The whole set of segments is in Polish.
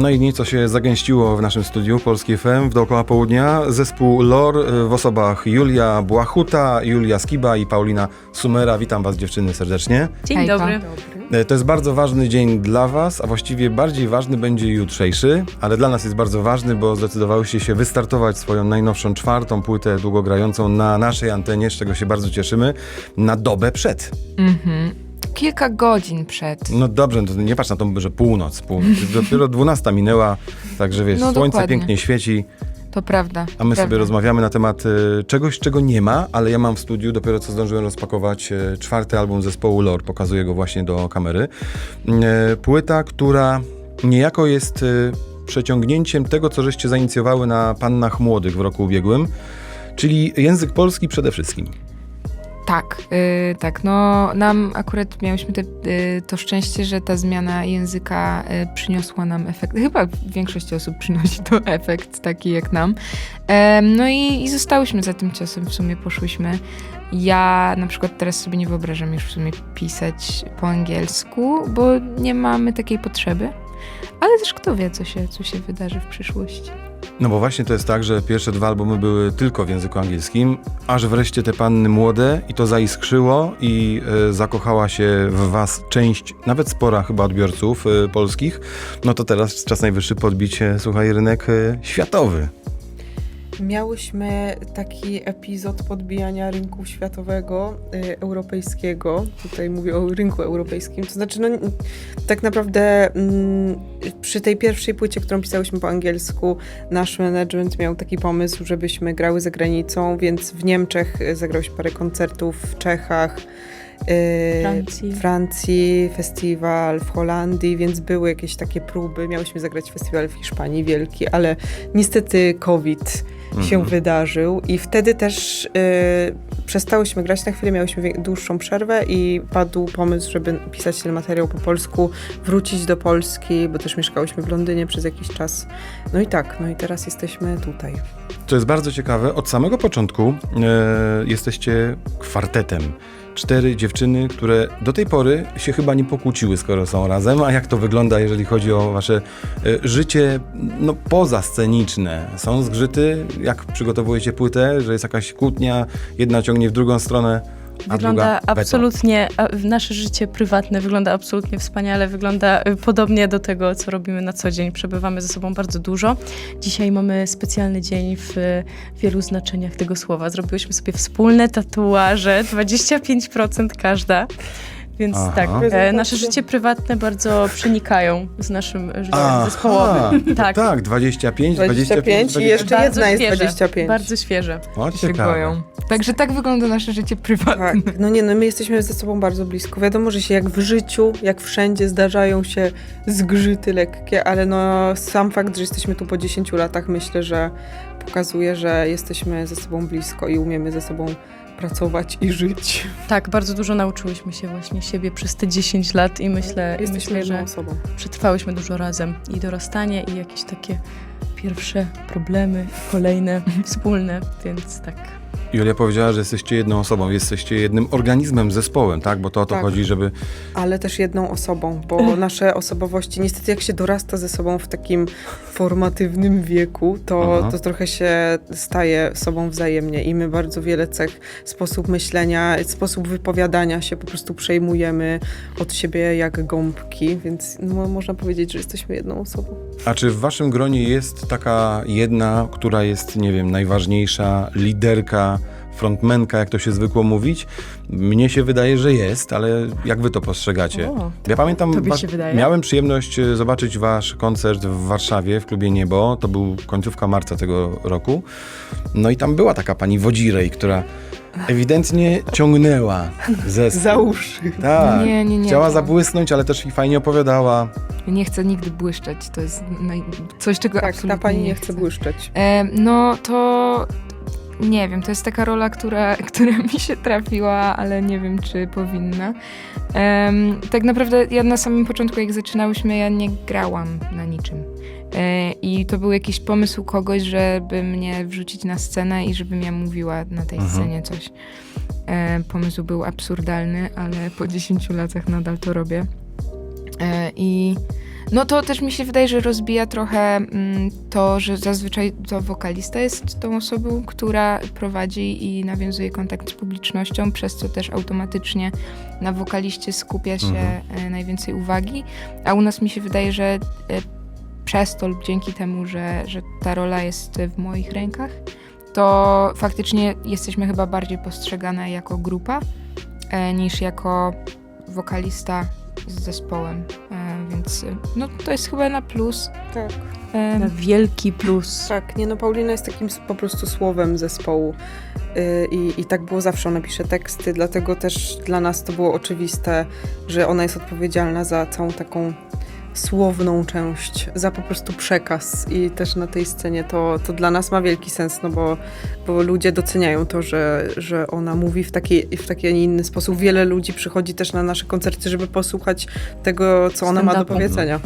No i nieco się zagęściło w naszym studiu Polski FM w dookoła południa. Zespół LOR y, w osobach Julia Błachuta, Julia Skiba i Paulina Sumera. Witam was dziewczyny serdecznie. Dzień Hejka. dobry. E, To jest bardzo ważny dzień dla was, a właściwie bardziej ważny będzie jutrzejszy, ale dla nas jest bardzo ważny, bo zdecydowałyście się wystartować swoją najnowszą czwartą płytę długogrającą na naszej antenie, z czego się bardzo cieszymy, na dobę przed. Mhm. Kilka godzin przed. No dobrze, to nie patrz na to, że północ, północ. Dopiero 12 minęła, także wiesz, No słońce dokładnie. pięknie świeci, To prawda. a my prawda. sobie rozmawiamy na temat e, czegoś, czego nie ma, ale ja mam w studiu, dopiero co zdążyłem rozpakować e, czwarty album zespołu Lore, pokazuję go właśnie do kamery. E, Płyta, która niejako jest e, przeciągnięciem tego, co żeście zainicjowały na Pannach Młodych w roku ubiegłym, czyli język polski przede wszystkim. Tak, y, tak. No, nam akurat miałyśmy te, y, to szczęście, że ta zmiana języka y, przyniosła nam efekt. Chyba większość osób przynosi to efekt taki jak nam. Em, no i, i zostałyśmy za tym ciosem, w sumie poszłyśmy. Ja na przykład teraz sobie nie wyobrażam już w sumie pisać po angielsku, bo nie mamy takiej potrzeby. Ale też kto wie, co się, co się wydarzy w przyszłości. No bo właśnie to jest tak, że pierwsze dwa albumy były tylko w języku angielskim, aż wreszcie te panny młode i to zaiskrzyło i e, zakochała się w was część, nawet spora chyba odbiorców e, polskich. No to teraz czas najwyższy podbić, słuchaj, rynek e, światowy. Miałyśmy taki epizod podbijania rynku światowego, y, europejskiego. Tutaj mówię o rynku europejskim. To znaczy, no, tak naprawdę mm, przy tej pierwszej płycie, którą pisałyśmy po angielsku, nasz management miał taki pomysł, żebyśmy grały za granicą, więc w Niemczech y, zagrałyśmy parę koncertów, w Czechach. y, Francji. Francji, festiwal w Holandii, więc były jakieś takie próby. Miałyśmy zagrać festiwal w Hiszpanii wielki, ale niestety COVID się Mhm. wydarzył i wtedy też y, przestałyśmy grać na chwilę, miałyśmy dłuższą przerwę i padł pomysł, żeby pisać ten materiał po polsku, wrócić do Polski, bo też mieszkałyśmy w Londynie przez jakiś czas. No i tak, no i teraz jesteśmy tutaj. To jest bardzo ciekawe. Od samego początku e, jesteście kwartetem. Cztery dziewczyny, które do tej pory się chyba nie pokłóciły, skoro są razem. A jak to wygląda, jeżeli chodzi o wasze e, życie no, pozasceniczne? Są zgrzyty? Jak przygotowujecie płytę? Że jest jakaś kłótnia, jedna ciągnie w drugą stronę, Wygląda absolutnie, nasze życie prywatne wygląda absolutnie wspaniale, wygląda y, podobnie do tego, co robimy na co dzień. Przebywamy ze sobą bardzo dużo. Dzisiaj mamy specjalny dzień w y, wielu znaczeniach tego słowa. Zrobiłyśmy sobie wspólne tatuaże, 25% każda. Więc Aha. tak, e, nasze życie prywatne bardzo przenikają z naszym życiem Aha, zespołowym. tak. Tak, tak, 25, 25 25, i jeszcze Bardzo jedna jest świeże, 25. Bardzo świeże. O, się goją. Także tak wygląda nasze życie prywatne. Tak, no nie, no my jesteśmy ze sobą bardzo blisko. Wiadomo, że się jak w życiu, jak wszędzie zdarzają się zgrzyty lekkie, ale no sam fakt, że jesteśmy tu po 10 latach, myślę, że pokazuje, że jesteśmy ze sobą blisko i umiemy ze sobą pracować i żyć. Tak, bardzo dużo nauczyłyśmy się właśnie siebie przez te 10 lat i myślę, i myślę że osobą. przetrwałyśmy dużo razem i dorastanie i jakieś takie pierwsze problemy, kolejne, wspólne, więc tak. Julia powiedziała, że jesteście jedną osobą, jesteście jednym organizmem, zespołem, tak? Bo to o to Tak. chodzi, żeby Ale też jedną osobą, bo nasze osobowości, niestety jak się dorasta ze sobą w takim formatywnym wieku, to, Aha. to trochę się staje sobą wzajemnie i my bardzo wiele cech, sposób myślenia, sposób wypowiadania się po prostu przejmujemy od siebie jak gąbki, więc no, można powiedzieć, że jesteśmy jedną osobą. A czy w waszym gronie jest taka jedna, która jest, nie wiem, najważniejsza, liderka, frontmenka, jak to się zwykło mówić? Mnie się wydaje, że jest, ale jak wy to postrzegacie? O, Ja pamiętam, Tobie się wydaje? miałem przyjemność e, zobaczyć wasz koncert w Warszawie w klubie Niebo. To był końcówka marca tego roku. No i tam była taka pani Wodzirej, która ewidentnie ciągnęła ze Za uszy. Tak. Nie, nie, nie. Chciała zabłysnąć, ale też i fajnie opowiadała. Nie chcę nigdy błyszczeć. To jest naj... coś, czego Tak, absolutnie ta pani nie nie chce błyszczeć. E, no to nie wiem, to jest taka rola, która, która mi się trafiła, ale nie wiem, czy powinna. Em, tak naprawdę ja na samym początku, jak zaczynałyśmy, ja nie grałam na niczym. E, I to był jakiś pomysł kogoś, żeby mnie wrzucić na scenę i żebym ja mówiła na tej Mhm. scenie coś. E, pomysł był absurdalny, ale po 10 latach nadal to robię. E, I No to też mi się wydaje, że rozbija trochę mm, to, że zazwyczaj to wokalista jest tą osobą, która prowadzi i nawiązuje kontakt z publicznością, przez co też automatycznie na wokaliście skupia się Mhm. e, najwięcej uwagi. A u nas mi się wydaje, że e, przez to lub dzięki temu, że, że ta rola jest w moich rękach, to faktycznie jesteśmy chyba bardziej postrzegane jako grupa e, niż jako wokalista z zespołem. Więc no, to jest chyba na plus. Tak. Na wielki plus. Tak, nie no, Paulina jest takim po prostu słowem zespołu yy, i, i tak było zawsze, ona pisze teksty, dlatego też dla nas to było oczywiste, że ona jest odpowiedzialna za całą taką słowną część, za po prostu przekaz i też na tej scenie to, to dla nas ma wielki sens, no bo, bo ludzie doceniają to, że, że ona mówi w taki, w taki, a nie inny sposób. Wiele ludzi przychodzi też na nasze koncerty, żeby posłuchać tego, co ona ma do powiedzenia.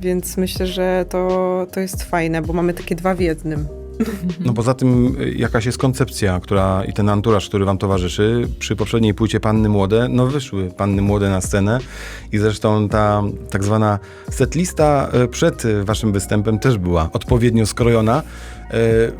Więc myślę, że to, to jest fajne, bo mamy takie dwa w jednym. No poza tym y, jakaś jest koncepcja, która i ten anturaż, który wam towarzyszy. Przy poprzedniej płycie Panny Młode, no wyszły Panny Młode na scenę i zresztą ta tak zwana setlista y, przed waszym występem też była odpowiednio skrojona.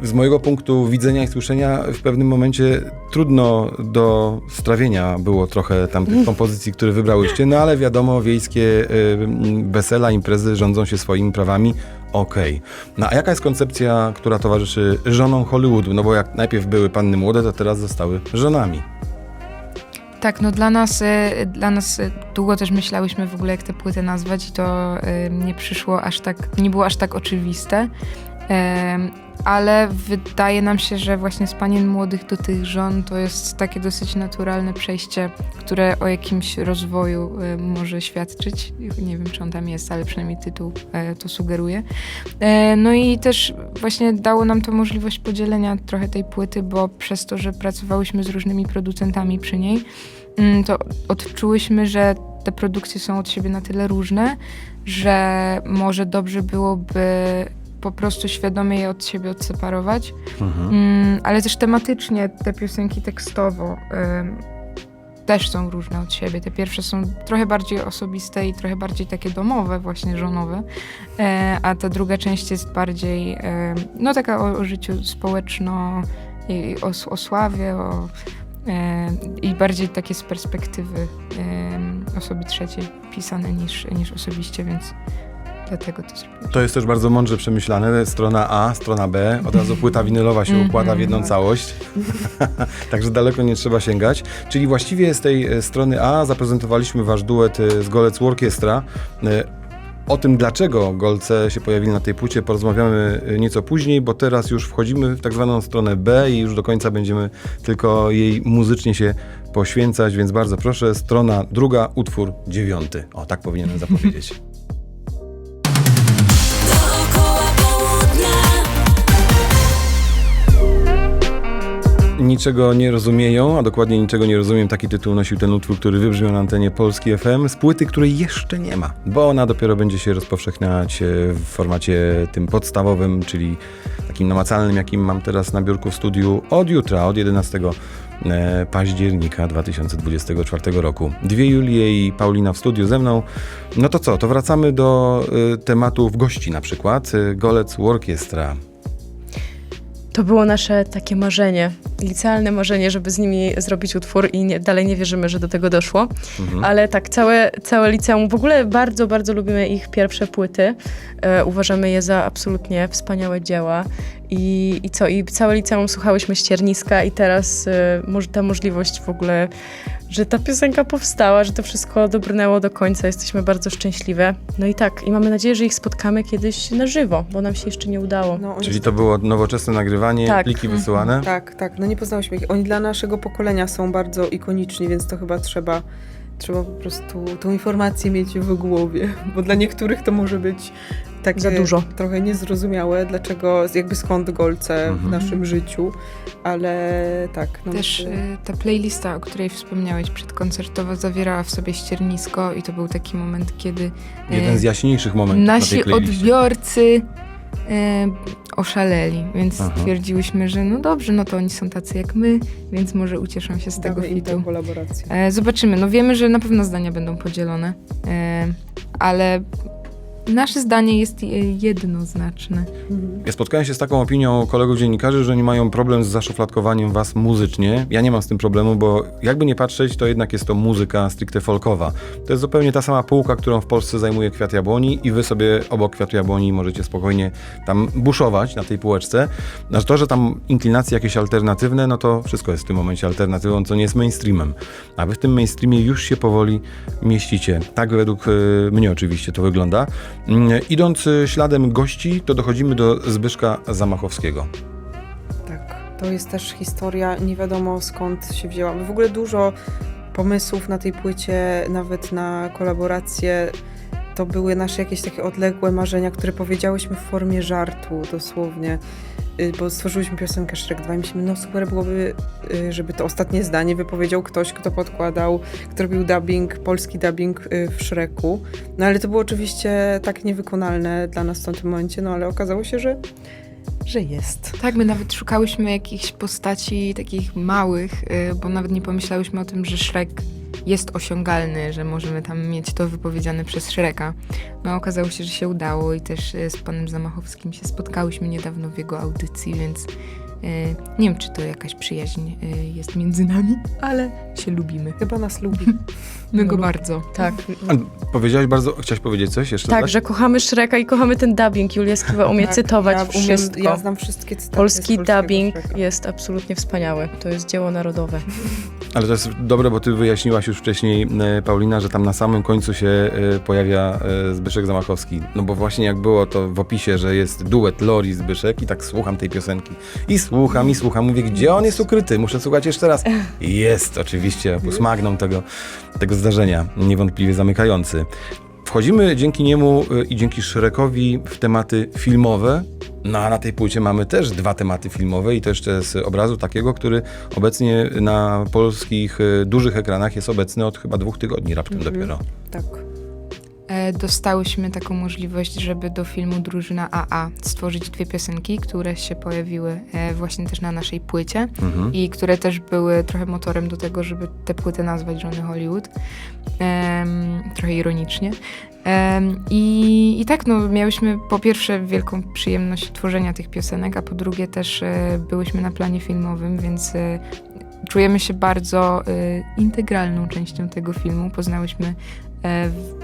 Y, Z mojego punktu widzenia i słyszenia w pewnym momencie trudno do strawienia było trochę tamtych kompozycji, które wybrałyście, no ale wiadomo, wiejskie mm, wesela, imprezy rządzą się swoimi prawami. Okej. No a jaka jest koncepcja, która towarzyszy żonom Hollywoodu? No bo jak najpierw były panny młode, to teraz zostały żonami. Tak, no dla nas, e, dla nas e, długo też myślałyśmy w ogóle, jak tę płytę nazwać i to e, nie przyszło aż tak, nie było aż tak oczywiste. Ale wydaje nam się, że właśnie z panien młodych do tych żon to jest takie dosyć naturalne przejście, które o jakimś rozwoju może świadczyć. Nie wiem, czy on tam jest, ale przynajmniej tytuł e, to sugeruje. E, No i też właśnie dało nam to możliwość podzielenia trochę tej płyty, bo przez to, że pracowałyśmy z różnymi producentami przy niej, mm, to odczułyśmy, że te produkcje są od siebie na tyle różne, że może dobrze byłoby po prostu świadomie je od siebie odseparować, mm, ale też tematycznie te piosenki tekstowo ym, też są różne od siebie. Te pierwsze są trochę bardziej osobiste i trochę bardziej takie domowe, właśnie żonowe, e, a ta druga część jest bardziej, e, no taka o, o życiu społeczno, i o, o sławie, o, e, i bardziej takie z perspektywy e, osoby trzeciej pisane niż, niż osobiście, więc dlatego to zrobiłam. To jest też bardzo mądrze przemyślane. Strona A, strona B. Od razu płyta winylowa się Mhm. układa w jedną całość. Także daleko nie trzeba sięgać. Czyli właściwie z tej e, strony A zaprezentowaliśmy wasz duet e, z Golec Orkiestra. E, O tym, dlaczego Golce się pojawili na tej płycie, porozmawiamy nieco później, bo teraz już wchodzimy w tak zwaną stronę B i już do końca będziemy tylko jej muzycznie się poświęcać, więc bardzo proszę, strona druga, utwór dziewiąty. O, tak powinienem zapowiedzieć. Niczego nie rozumieją, a dokładnie niczego nie rozumiem. Taki tytuł nosił ten utwór, który wybrzmiał na antenie Polski FM z płyty, której jeszcze nie ma, bo ona dopiero będzie się rozpowszechniać e, w formacie tym podstawowym, czyli takim namacalnym, jakim mam teraz na biurku w studiu od jutra, od 11 e, października 2024 roku. Dwie Julie i Paulina w studiu ze mną. No to co, to wracamy do e, tematów gości na przykład. Golec Orkiestra. To było nasze takie marzenie, licealne marzenie, żeby z nimi zrobić utwór i nie, dalej nie wierzymy, że do tego doszło. Mhm. Ale tak, całe, całe liceum, w ogóle bardzo, bardzo lubimy ich pierwsze płyty. E, uważamy je za absolutnie wspaniałe dzieła. I, I co, i całe liceum słuchałyśmy Ścierniska i teraz e, moż, ta możliwość w ogóle, że ta piosenka powstała, że to wszystko dobrnęło do końca, jesteśmy bardzo szczęśliwe. No i tak, i mamy nadzieję, że ich spotkamy kiedyś na żywo, bo nam się jeszcze nie udało. No, oni Czyli to było nowoczesne nagrywanie, Tak. pliki wysyłane? Tak, tak. No nie poznałyśmy ich. Oni dla naszego pokolenia są bardzo ikoniczni, więc to chyba trzeba, trzeba po prostu tą informację mieć w głowie, bo dla niektórych to może być takie Za dużo. trochę niezrozumiałe, dlaczego, jakby skąd golce w Mhm. naszym życiu, ale tak. No Też myślę- y, ta playlista, o której wspomniałeś przedkoncertowo, zawierała w sobie ściernisko i to był taki moment, kiedy y, Jeden z jaśniejszych momentów nasi odbiorcy oszaleli, więc Aha. stwierdziłyśmy, że no dobrze, no to oni są tacy jak my, więc może ucieszą się z tego damy tę fitu. kolaborację. E, zobaczymy, no wiemy, że na pewno zdania będą podzielone, e, ale nasze zdanie jest jednoznaczne. Ja spotkałem się z taką opinią kolegów dziennikarzy, że oni mają problem z zaszufladkowaniem was muzycznie. Ja nie mam z tym problemu, bo jakby nie patrzeć, to jednak jest to muzyka stricte folkowa. To jest zupełnie ta sama półka, którą w Polsce zajmuje Kwiat Jabłoni i wy sobie obok Kwiatu Jabłoni możecie spokojnie tam buszować na tej półeczce. Znaczy to, że tam inklinacje jakieś alternatywne, no to wszystko jest w tym momencie alternatywą, co nie jest mainstreamem. A wy w tym mainstreamie już się powoli mieścicie. Tak według y, mnie oczywiście to wygląda. Mm, Idąc y, śladem gości, to dochodzimy do Zbyszka Zamachowskiego. Tak, to jest też historia, nie wiadomo skąd się wzięła. W ogóle dużo pomysłów na tej płycie, nawet na kolaboracje, to były nasze jakieś takie odległe marzenia, które powiedziałyśmy w formie żartu dosłownie. Y, Bo stworzyliśmy piosenkę Shrek 2 i myślimy, no super byłoby, y, żeby to ostatnie zdanie wypowiedział ktoś, kto podkładał, kto robił dubbing, polski dubbing y, w Shreku. No ale to było oczywiście tak niewykonalne dla nas w tamtym momencie, no ale okazało się, że, że jest. Tak, my nawet szukałyśmy jakichś postaci takich małych, bo nawet nie pomyślałyśmy o tym, że Shrek jest osiągalny, że możemy tam mieć to wypowiedziane przez Shreka. No okazało się, że się udało i też y, z panem Zamachowskim się spotkałyśmy niedawno w jego audycji, więc nie wiem, czy to jakaś przyjaźń y, jest między nami, ale się lubimy. Chyba nas lubi. My No go lub- bardzo. Tak, A Powiedziałaś bardzo, chciałaś powiedzieć coś jeszcze? tak, że kochamy Shreka i kochamy ten dubbing. Julia Skiba umie Tak, cytować ja umiem, wszystko. Ja znam wszystkie cytaty Polski dubbing Shreka. jest absolutnie wspaniały. To jest dzieło narodowe. Ale to jest dobre, bo ty wyjaśniłaś już wcześniej, e, Paulina, że tam na samym końcu się e, pojawia e, Zbyszek Zamachowski. No bo właśnie jak było to w opisie, że jest duet Lori Zbyszek i tak słucham tej piosenki. I słucham, i słucham. Mówię, gdzie on jest ukryty? Muszę słuchać jeszcze raz. Jest oczywiście smagnął tego, tego zdarzenia, niewątpliwie zamykający. Wchodzimy dzięki niemu e, i dzięki Szrekowi w tematy filmowe. No a na tej płycie mamy też dwa tematy filmowe i to jeszcze z obrazu takiego, który obecnie na polskich e, dużych ekranach jest obecny od chyba dwóch tygodni raptem Mhm. dopiero. Tak. E, dostałyśmy taką możliwość, żeby do filmu Drużyna AA stworzyć dwie piosenki, które się pojawiły e, właśnie też na naszej płycie Mhm. i które też były trochę motorem do tego, żeby tę płytę nazwać Żony Hollywood. Em, trochę ironicznie. Em, i, I tak, no, miałyśmy po pierwsze wielką przyjemność tworzenia tych piosenek, a po drugie też e, byłyśmy na planie filmowym, więc e, czujemy się bardzo e, integralną częścią tego filmu. Poznałyśmy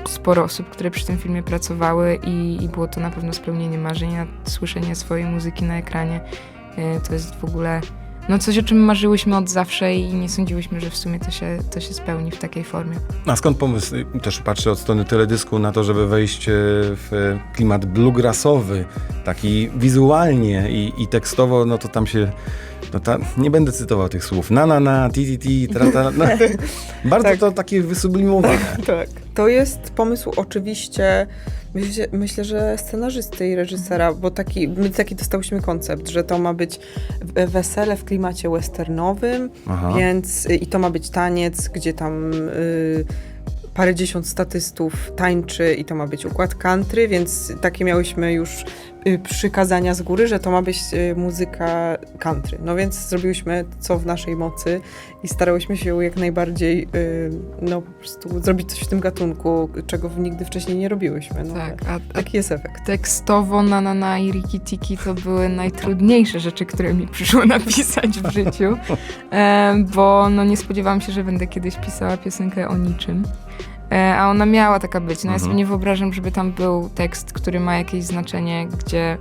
sporo osób, które przy tym filmie pracowały i, i było to na pewno spełnienie marzeń, a słyszenie swojej muzyki na ekranie. E, to jest w ogóle no coś, o czym marzyłyśmy od zawsze i nie sądziłyśmy, że w sumie to się, to się spełni w takiej formie. A skąd pomysł, też patrzę od strony teledysku, na to, żeby wejść e, w klimat bluegrassowy, taki wizualnie i, i tekstowo, no to tam się, no ta, nie będę cytował tych słów, na na na, ti ti ti, tra, tra, no. Bardzo Tak. to takie wysublimowane. Tak. To jest pomysł oczywiście, myślę, myślę, że scenarzysty i reżysera, bo taki, my taki dostałyśmy koncept, że to ma być wesele w klimacie westernowym, Aha. więc y, i to ma być taniec, gdzie tam y, parędziesiąt statystów tańczy i to ma być układ country, więc takie miałyśmy już y, przykazania z góry, że to ma być y, muzyka country. No więc zrobiłyśmy co w naszej mocy i starałyśmy się jak najbardziej y, no po prostu zrobić coś w tym gatunku, czego nigdy wcześniej nie robiłyśmy. No, Tak, a Taki jest efekt. tekstowo na na na i riki tiki to były najtrudniejsze rzeczy, które mi przyszło napisać w życiu, e, bo no nie spodziewałam się, że będę kiedyś pisała piosenkę o niczym. E, a ona miała taka być. No ja Mhm. sobie nie wyobrażam, żeby tam był tekst, który ma jakieś znaczenie, gdzie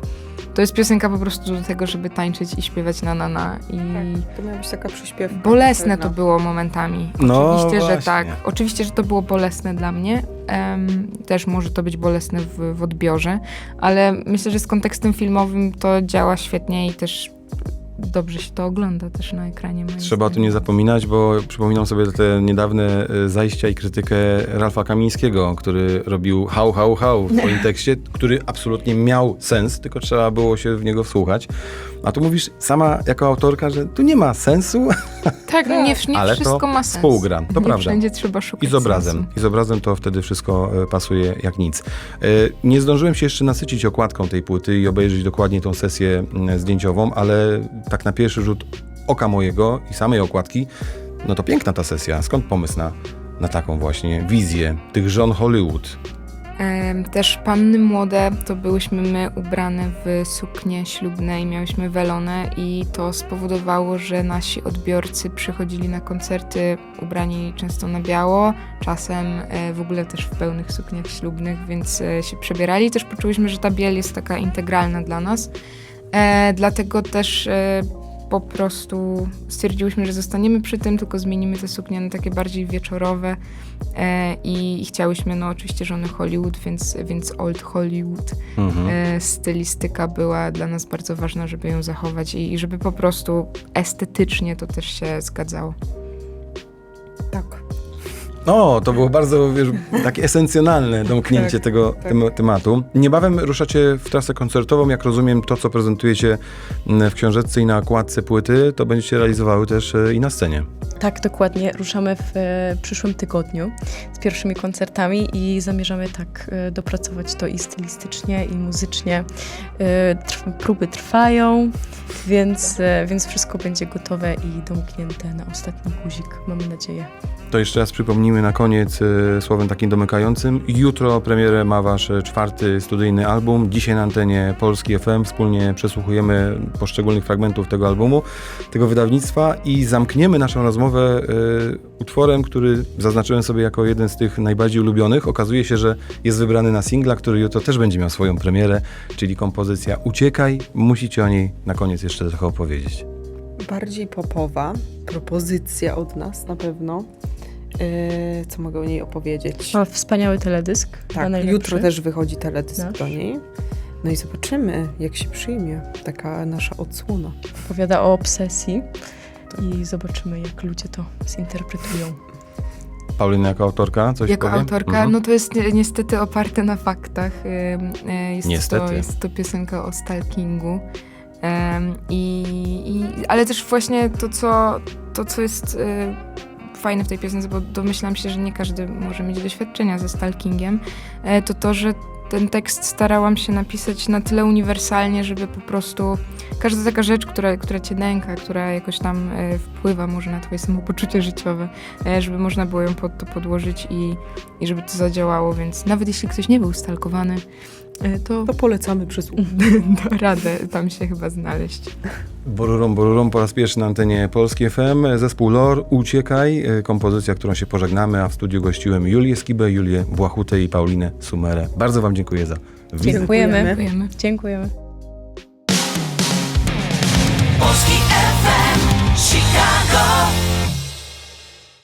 to jest piosenka po prostu do tego, żeby tańczyć i śpiewać na na na i To miała być taka przyśpiewka. Bolesne to było momentami. No Oczywiście, że właśnie. tak. Oczywiście, że to było bolesne dla mnie. Em, też może to być bolesne w, w odbiorze, ale myślę, że z kontekstem filmowym to działa świetnie i też dobrze się to ogląda też na ekranie. Trzeba o tym nie zapominać, bo przypominam sobie te niedawne e, zajścia i krytykę Ralfa Kamińskiego, który robił hał, hał, hał w swoim tekście, który absolutnie miał sens, tylko trzeba było się w niego wsłuchać. A tu mówisz sama jako autorka, że tu nie ma sensu Tak, no nie, nie Ale to wszystko ma sens. współgra, to nie prawda. wszędzie trzeba szukać i z obrazem. sensu. I z obrazem to wtedy wszystko e, pasuje jak nic. E, Nie zdążyłem się jeszcze nasycić okładką tej płyty i obejrzeć dokładnie tą sesję zdjęciową, ale tak na pierwszy rzut oka mojego i samej okładki, no to piękna ta sesja. Skąd pomysł na, na taką właśnie wizję tych żon Hollywood? Też panny młode to byłyśmy my ubrane w suknie ślubne i miałyśmy welone i to spowodowało, że nasi odbiorcy przychodzili na koncerty ubrani często na biało, czasem e, w ogóle też w pełnych sukniach ślubnych, więc e, się przebierali. Też poczułyśmy, że ta biel jest taka integralna dla nas. E, dlatego też e, po prostu stwierdziłyśmy, że zostaniemy przy tym, tylko zmienimy te suknie na takie bardziej wieczorowe e, i, i chciałyśmy, no oczywiście żony Hollywood, więc, więc Old Hollywood Mhm. e, stylistyka była dla nas bardzo ważna, żeby ją zachować i, i żeby po prostu estetycznie to też się zgadzało. Tak. O, to było bardzo wiesz, takie esencjonalne domknięcie Tak, tego tak. tem- tematu. Niebawem ruszacie w trasę koncertową. Jak rozumiem, to, co prezentujecie mm, w książeczce i na okładce płyty, to będziecie realizowały też e, i na scenie. Tak, dokładnie. Ruszamy w e, przyszłym tygodniu z pierwszymi koncertami i zamierzamy tak e, dopracować to i stylistycznie, i muzycznie. E, trw- próby trwają, więc, e, więc wszystko będzie gotowe i domknięte na ostatni guzik, mamy nadzieję. To jeszcze raz przypomnijmy na koniec e, słowem takim domykającym. Jutro premierę ma wasz e, czwarty studyjny album. Dzisiaj na antenie Polski FM wspólnie przesłuchujemy poszczególnych fragmentów tego albumu, tego wydawnictwa i zamkniemy naszą rozmowę e, utworem, który zaznaczyłem sobie jako jeden z tych najbardziej ulubionych. Okazuje się, że jest wybrany na singla, który jutro też będzie miał swoją premierę, czyli kompozycja Uciekaj. Musicie o niej na koniec jeszcze trochę opowiedzieć. Bardziej popowa, propozycja od nas na pewno. Yy, co mogę o niej opowiedzieć? Ma wspaniały teledysk. tak, jutro też wychodzi teledysk Nasz. do niej. No i zobaczymy, jak się przyjmie taka nasza odsłona. Opowiada o obsesji i zobaczymy, jak ludzie to zinterpretują. Paulina jako autorka coś Jako powie? autorka, Mhm. no to jest ni- niestety oparte na faktach. Ym, e, Jest, Niestety. To, jest to piosenka o stalkingu. Em, i, i, ale też właśnie to, co, to, co jest e, fajne w tej piosence, bo domyślam się, że nie każdy może mieć doświadczenia ze stalkingiem, e, to to, że ten tekst starałam się napisać na tyle uniwersalnie, żeby po prostu każda taka rzecz, która, która cię nęka, która jakoś tam e, wpływa może na twoje samopoczucie życiowe, e, żeby można było ją pod to podłożyć i, i żeby to zadziałało, więc nawet jeśli ktoś nie był stalkowany, to To polecamy przysługę. da radę tam się chyba znaleźć. Borurum, borurum po raz pierwszy na antenie Polski FM. Zespół LOR, Uciekaj, e, kompozycja, którą się pożegnamy, a w studiu gościłem Julię Skibę, Julię Błachutę i Paulinę Sumerę. Bardzo wam dziękuję za wizytę. Dziękujemy. Dziękujemy. Dziękujemy. Dziękujemy. Polski